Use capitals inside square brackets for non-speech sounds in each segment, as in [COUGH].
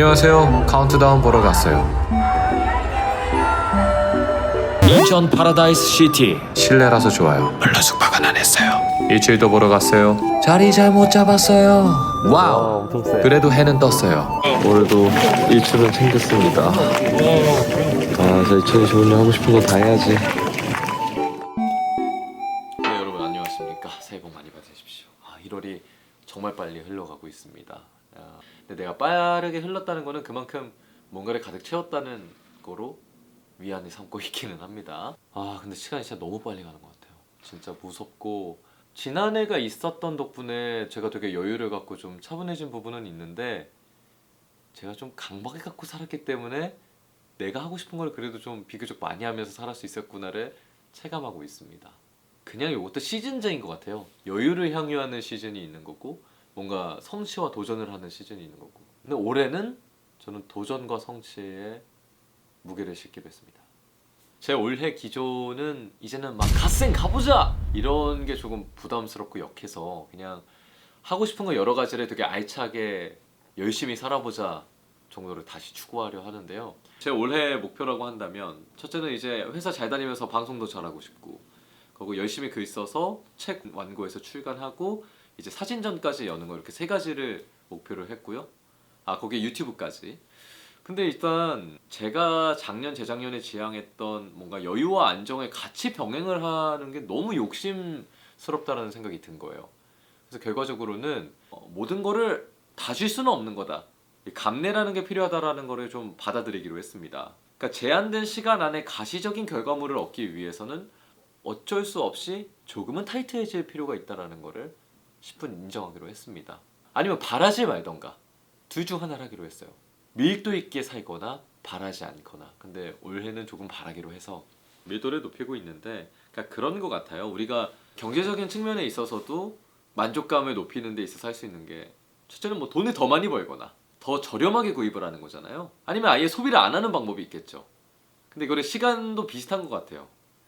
안녕하세요. 카운트다운 보러 갔어요. 인천 파라다이스 시티 실내라서 좋아요. 물론 숙박은 안 했어요 일주일도 보러 갔어요. 자리 잘 못 잡았어요. 와우. 그래도 해는 떴어요. 오늘도 일출은 챙겼습니다. 아, 좋은 일 하고 싶은 거 다 해야지. 빠르게 흘렀다는 거는 그만큼 뭔가를 가득 채웠다는 거로 위안을 삼고 있기는 합니다. 아, 근데 시간이 진짜 너무 빨리 가는 것 같아요. 진짜 무섭고 지난해가 있었던 덕분에 제가 되게 여유를 갖고 좀 차분해진 부분은 있는데 제가 좀 강박을 갖고 살았기 때문에 내가 하고 싶은 걸 그래도 좀 비교적 많이 하면서 살할 수 있었구나를 체감하고 있습니다. 그냥 이것도 시즌제인 것 같아요. 여유를 향유하는 시즌이 있는 거고 뭔가 성취와 도전을 하는 시즌이 있는 거고. 근데 올해는 저는 도전과 성취에 무게를 싣기로 했습니다. 제 올해 기조는 이제는 막 갓생 가보자 이런 게 조금 부담스럽고 역해서 그냥 하고 싶은 거 여러 가지를 되게 알차게 열심히 살아보자 정도를 다시 추구하려 하는데요. 제 올해 목표라고 한다면 첫째는 이제 회사 잘 다니면서 방송도 잘하고 싶고 그리고 열심히 글 써서 책 완고해서 출간하고 이제 사진전까지 여는 거 이렇게 세 가지를 목표로 했고요. 아 거기에 유튜브까지. 근데 일단 제가 작년 재작년에 지향했던 뭔가 여유와 안정을 같이 병행을 하는 게 너무 욕심스럽다라는 생각이 든 거예요. 그래서 결과적으로는 어, 모든 거를 다 줄 수는 없는 거다. 이 감내라는 게 필요하다라는 거를 좀 받아들이기로 했습니다. 그러니까 제한된 시간 안에 가시적인 결과물을 얻기 위해서는 어쩔 수 없이 조금은 타이트해질 필요가 있다라는 거를 10분 인정하기로 했습니다. 아니면 바라지 말던가 둘 중 하나를 하기로 했어요. 밀도 있게 살거나 바라지 않거나. 근데 올해는 조금 바라기로 해서 밀도를 높이고 있는데 그러니까 그런 것 같아요. 우리가 경제적인 측면에 있어서도 만족감을 높이는 데 있어서 할 수 있는 게 첫째는 뭐 돈을 더 많이 벌거나 더 저렴하게 구입을 하는 거잖아요. 아니면 아예 소비를 안 하는 방법이 있겠죠. 근데 이거를 시간도 비슷한 것 같아요.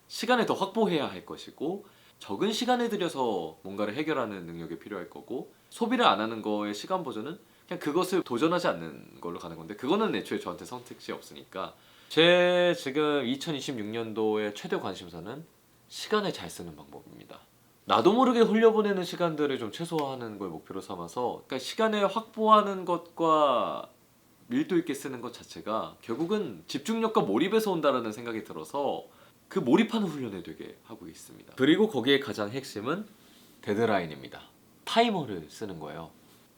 시간을 더 확보해야 할 것이고 적은 시간을 들여서 뭔가를 해결하는 능력이 필요할 거고 소비를 안 하는 거의 시간 보존은 그냥 그것을 도전하지 않는 걸로 가는 건데 그거는 애초에 저한테 선택지 없으니까 제 지금 2026년도의 최대 관심사는 시간을 잘 쓰는 방법입니다. 나도 모르게 흘려보내는 시간들을 좀 최소화하는 걸 목표로 삼아서 그러니까 시간을 확보하는 것과 밀도 있게 쓰는 것 자체가 결국은 집중력과 몰입에서 온다라는 생각이 들어서 그 몰입하는 훈련을 되게 하고 있습니다. 그리고 거기에 가장 핵심은 데드라인입니다. 타이머를 쓰는 거예요.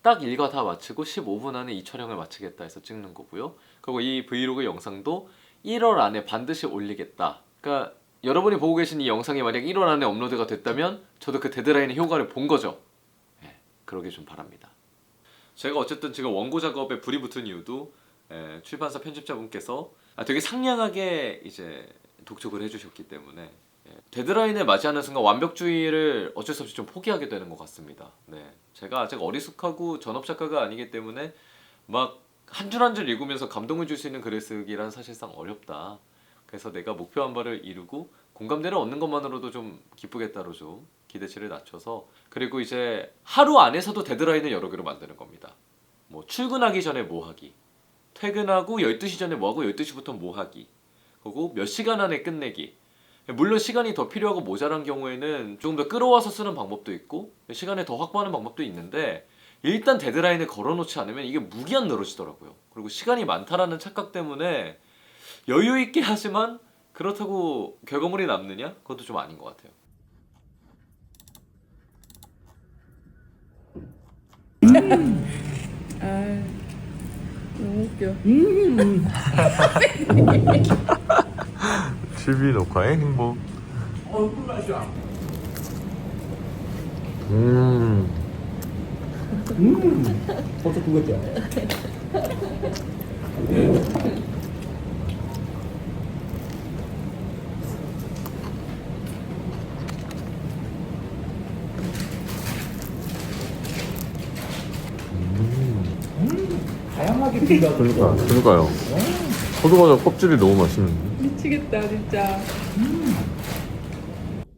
딱 일과 다 마치고 15분 안에 이 촬영을 마치겠다 해서 찍는 거고요. 그리고 이 브이로그 영상도 1월 안에 반드시 올리겠다. 그러니까 여러분이 보고 계신 이 영상이 만약 1월 안에 업로드가 됐다면 저도 그 데드라인의 효과를 본 거죠. 예, 그러게 좀 바랍니다. 제가 어쨌든 지금 원고 작업에 불이 붙은 이유도 예, 출판사 편집자분께서 아, 되게 상냥하게 이제 독촉을 해주셨기 때문에 예, 데드라인을 맞이하는 순간 완벽주의를 어쩔 수 없이 좀 포기하게 되는 것 같습니다. 네, 제가 아직 어리숙하고 전업 작가가 아니기 때문에 막 한 줄 한 줄 읽으면서 감동을 줄 수 있는 글을 쓰기란 사실상 어렵다. 그래서 내가 목표 한 바를 이루고 공감대를 얻는 것만으로도 좀 기쁘겠다로 좀 기대치를 낮춰서 그리고 이제 하루 안에서도 데드라인을 여러 개로 만드는 겁니다. 뭐 출근하기 전에 뭐 하기, 퇴근하고 12시 전에 뭐 하고 12시부터 뭐 하기, 그리고 몇 시간 안에 끝내기. 물론 시간이 더 필요하고 모자란 경우에는 조금 더 끌어와서 쓰는 방법도 있고 시간을 더 확보하는 방법도 있는데 일단 데드라인을 걸어놓지 않으면 이게 무기한 늘어지더라고요. 그리고 시간이 많다라는 착각 때문에 여유 있게 하지만 그렇다고 결과물이 남느냐? 그것도 좀 아닌 것 같아요. 아 너무 웃겨. [LAUGHS] [LAUGHS] TV 녹화의 행복. 음. 벌써 두 개째. 다양하게 빈다. 그러니까, 그러니까요. 포도과자 껍질이 너무 맛있는데. 미치겠다 진짜.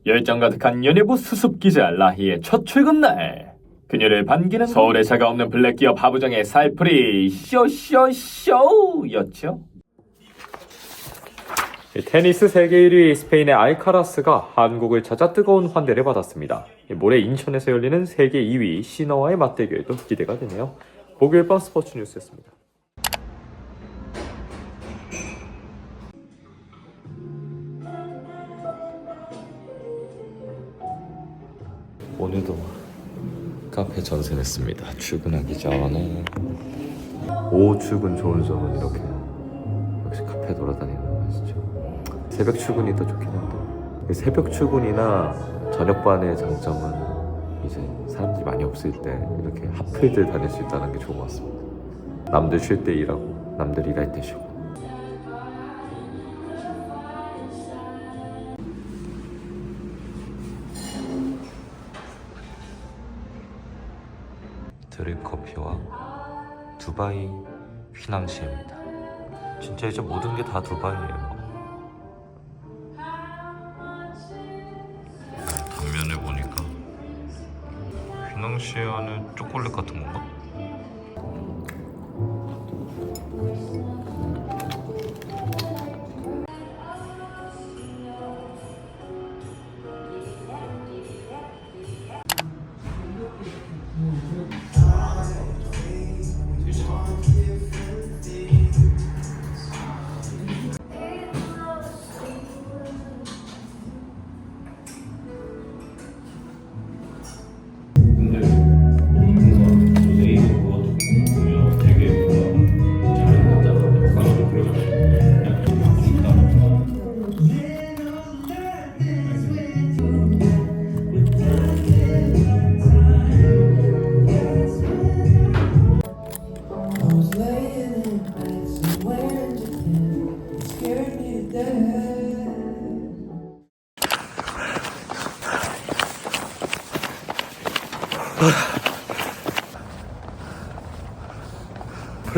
열정 가득한 연예부 수습 기자 라희의 첫 출근 날 그녀를 반기는 서울의 자가 없는 블랙 기업 하부장의 살풀이 쇼쇼쇼였죠. 테니스 세계 1위 스페인의 알카라스가 한국을 찾아 뜨거운 환대를 받았습니다. 모레 인천에서 열리는 세계 2위 시너와의 맞대결도 기대가 되네요. 목요일 밤 스포츠 뉴스였습니다. 오늘도 카페 전세냈습니다. 출근하기 전에 오후 출근 좋은 점은 이렇게 역시 카페 돌아다니는 맛이죠. 새벽 출근이 더 좋긴 한데 새벽 출근이나 저녁반의 장점은 이제 사람들이 많이 없을 때 이렇게 하필들 다닐 수 있다는 게 좋은 것 같습니다. 남들 쉴 때 일하고 남들 일할 때 쉬고 두바이 휘낭시에입니다. 진짜 이제 모든 게 다 두바이예요. 단면을 보니까 휘낭시에 안에 초콜릿 같은 건가?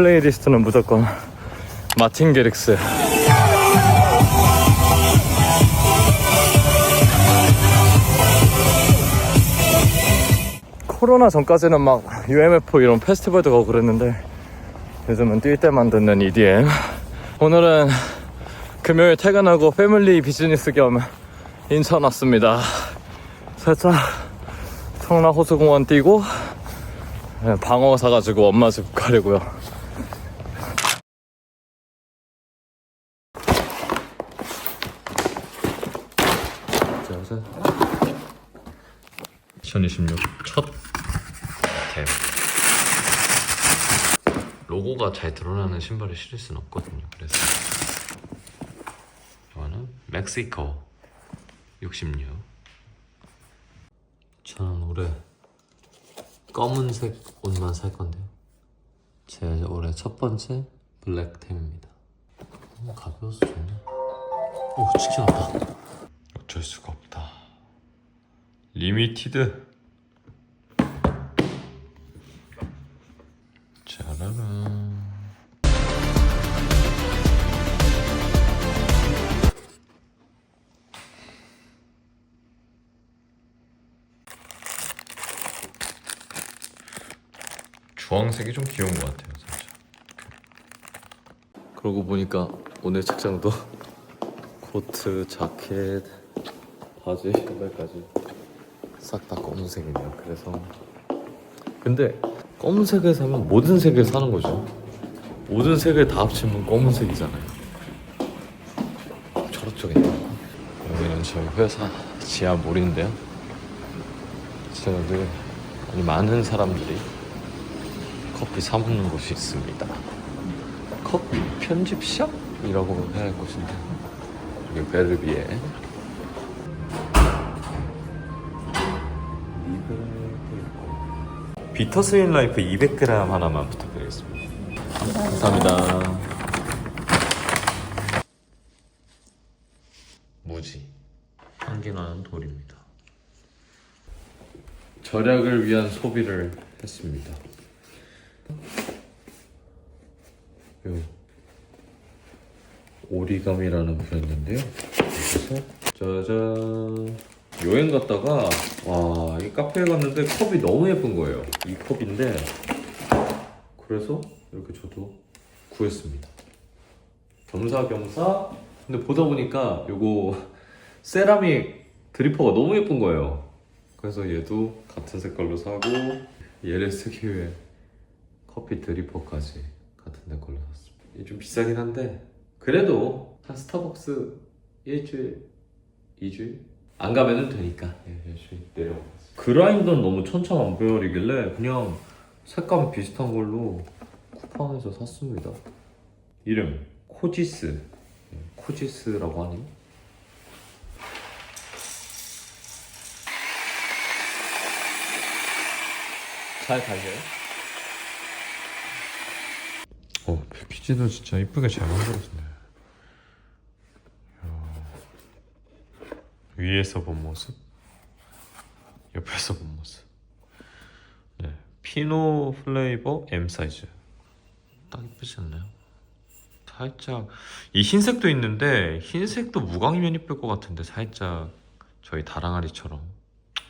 플레이리스트는 무조건 마틴 게릭스. 코로나 전까지는 막 UMF 이런 페스티벌도 가고 그랬는데 요즘은 뛸 때만 듣는 EDM. 오늘은 금요일 퇴근하고 패밀리 비즈니스 겸 인천 왔습니다. 살짝 청라 호수공원 뛰고 네, 방어 사가지고 엄마 집 가려고요. 짜잔. 2026 첫 템. 로고가 잘 드러나는 신발을 신을 수는 없거든요. 그래서 이거는 멕시코 66. 저는 올해 검은색 옷만 살 건데요. 제 올해 첫 번째 블랙템입니다. 너무 가벼워서 좋네. 오, 진짜 같다. 어쩔 수가 없다. 리미티드. 주황색이 좀 귀여운 것 같아요, 살짝. 그러고 보니까 오늘 책장도 코트, 자켓, 바지, 신발까지 싹 다 검은색이네요. 그래서 근데 검은색을 사면 모든 색을 사는 거죠. 모든 색을 다 합치면 검은색이잖아요. 철학적이네요. 여기는 저희 회사 지하 몰인데요. 아니, 많은 사람들이 커피 사 먹는 곳이 있습니다. 커피 편집샵이라고 해야 할 곳인데 여기 베르비에 비터스인 라이프 200g 하나만 부탁드리겠습니다. 감사합니다. 무지 향기나는 돌입니다. 절약을 위한 소비를 했습니다. 요 오리감이라는 브랜드인데요. 그래서 짜잔 여행 갔다가 와 이 카페에 갔는데 컵이 너무 예쁜 거예요. 이 컵인데 그래서 이렇게 저도 구했습니다. 겸사겸사 근데 보다 보니까 요거 세라믹 드리퍼가 너무 예쁜 거예요. 그래서 얘도 같은 색깔로 사고 위해 커피 드리퍼까지 같은 데 걸로 샀습니다. 이게 좀 비싸긴 한데 그래도 한 스타벅스 일주일, 이주일 안 가면은 되니까 예, 열심히 내려가겠습니다. 그라인더는 너무 천차만별이길래 그냥 색감 비슷한 걸로 쿠팡에서 샀습니다. 이름 코지스 예, 코지스라고 하니 잘 달려요? 어 패키지도 진짜 이쁘게 잘 만들었네. 위에서 본 모습? 옆에서 본 모습? 네 피노 플레이버 M 사이즈. 딱 이쁘지 않나요? 살짝 이 흰색도 있는데 흰색도 무광이면 이쁠 것 같은데 살짝 저희 다랑아리처럼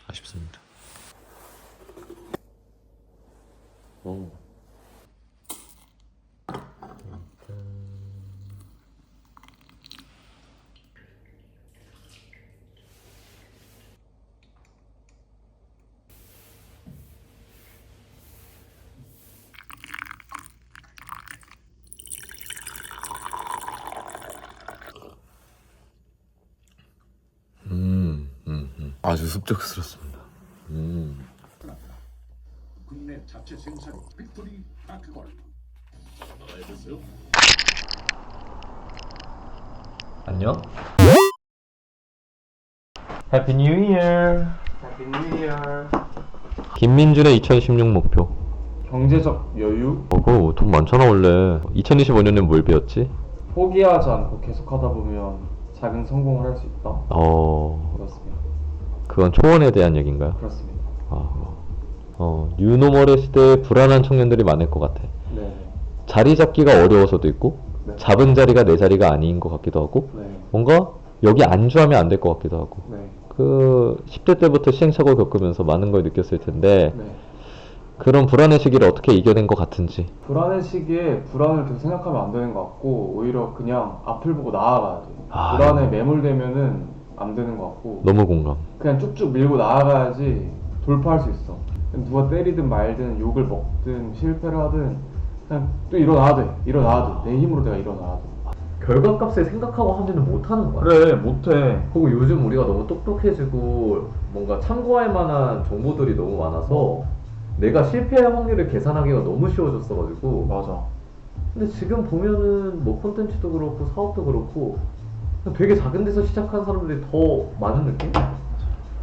아쉽습니다. 오. 아주 습작스럽습니다. 음. 국내 자체 생산 마크걸 알겠어요? 안녕. 해피 뉴 이어. 해피 뉴 이어 김민준의 2016 목표. 경제적 여유 어, 그거 돈 많잖아 원래. 2025년엔 뭘 배웠지? 포기하지 않고 계속하다 보면 작은 성공을 할 수 있다 어, 그렇습니다 그건 초원에 대한 얘기인가요? 그렇습니다 아, 어, 뉴노멀의 시대에 불안한 청년들이 많을 것 같아. 네 자리 잡기가 어려워서도 있고, 네. 잡은 자리가 내 자리가 아닌 것 같기도 하고, 네, 뭔가 여기 안주하면 안 될 것 같기도 하고. 네, 그 10대 때부터 시행착오를 겪으면서 많은 걸 느꼈을 텐데 네. 그런 불안의 시기를 어떻게 이겨낸 것 같은지 불안의 시기에 불안을 계속 생각하면 안 되는 것 같고 오히려 그냥 앞을 보고 나아가야 돼 아, 불안에 이거. 매몰되면은 안 되는 것 같고. 너무 공감. 그냥 쭉쭉 밀고 나아가야지 돌파할 수 있어. 누가 때리든 말든 욕을 먹든 실패를 하든 그냥 또 일어나야 돼. 일어나야 돼 내 힘으로 내가 일어나야 돼 결과값을 생각하고 하지는 못하는 거야 그래 못해. 그리고 요즘 우리가 너무 똑똑해지고 뭔가 참고할 만한 정보들이 너무 많아서 내가 실패할 확률을 계산하기가 너무 쉬워졌어가지고. 맞아. 근데 지금 보면은 뭐 콘텐츠도 그렇고 사업도 그렇고 되게 작은 데서 시작한 사람들이 더 많은 느낌?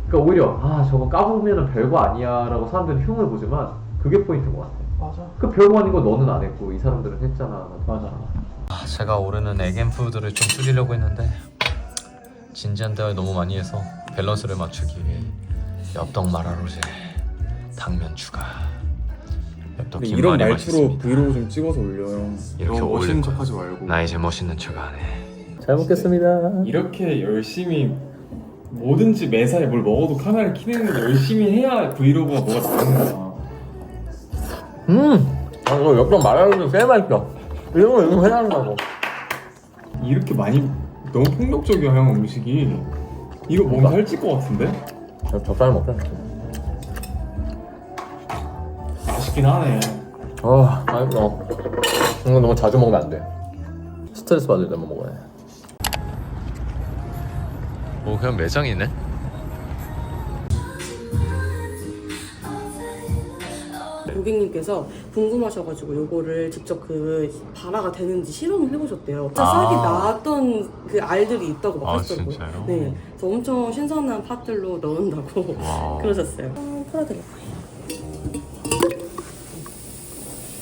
그러니까 오히려 아 저거 까보면은 별거 아니야라고 사람들이 흉을 보지만 그게 포인트인 것 같아 맞아. 그 별거 아닌 거 너는 안 했고 이 사람들은 했잖아. 맞아. 제가 오르는 에겐푸드를 좀 줄이려고 했는데 진지한 대화를 너무 많이 해서 밸런스를 맞추기 위해 엽떡 마라로제 당면 추가. 엽떡 이런 김말이 말투로 맛있습니다. 브이로그 좀 찍어서 올려요. 이렇게 너무 멋있는 올릴 척 거야. 하지 말고. 나 이제 멋있는 척 안 해 잘 먹겠습니다 이렇게 열심히 뭐든지 매사에 뭘 먹어도 카메라 켜는 거 열심히 해야 브이로그가 뭐가 나는 거야. 음! 아 이거 엽떡 말하는 게 맛있어 이런 거 이거 해달라고 이렇게 많이 너무 폭력적이야 형 음식이. 이거 먹으면 살찔 것 같은데? 젓갈 먹자 맛있긴 하네. 아 맛있어 이거 너무 자주 먹으면 안 돼 스트레스 받을 때만 먹어야 해 뭐 그냥 매장이네 고객님께서 궁금하셔가지고 요거를 직접 그 발화가 되는지 실험을 해보셨대요. 진짜 아. 싹이 나왔던 그 알들이 있다고 막 아, 하시더라고요. 진짜요? 네. 그래서 엄청 신선한 팥들로 넣는다고 와. [LAUGHS] 그러셨어요. 어, 풀어드릴 거예요.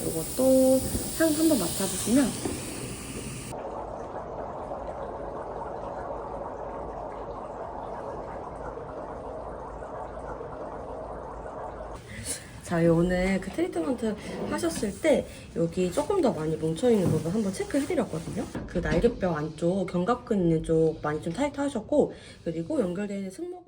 요것도 향 한번 맡아보시면 자, 오늘 그 트리트먼트 하셨을 때 여기 조금 더 많이 뭉쳐있는 부분 한번 체크해드렸거든요. 그 날개뼈 안쪽 견갑근 있는 쪽 많이 좀 타이트하셨고 그리고 승모근이랑 Thank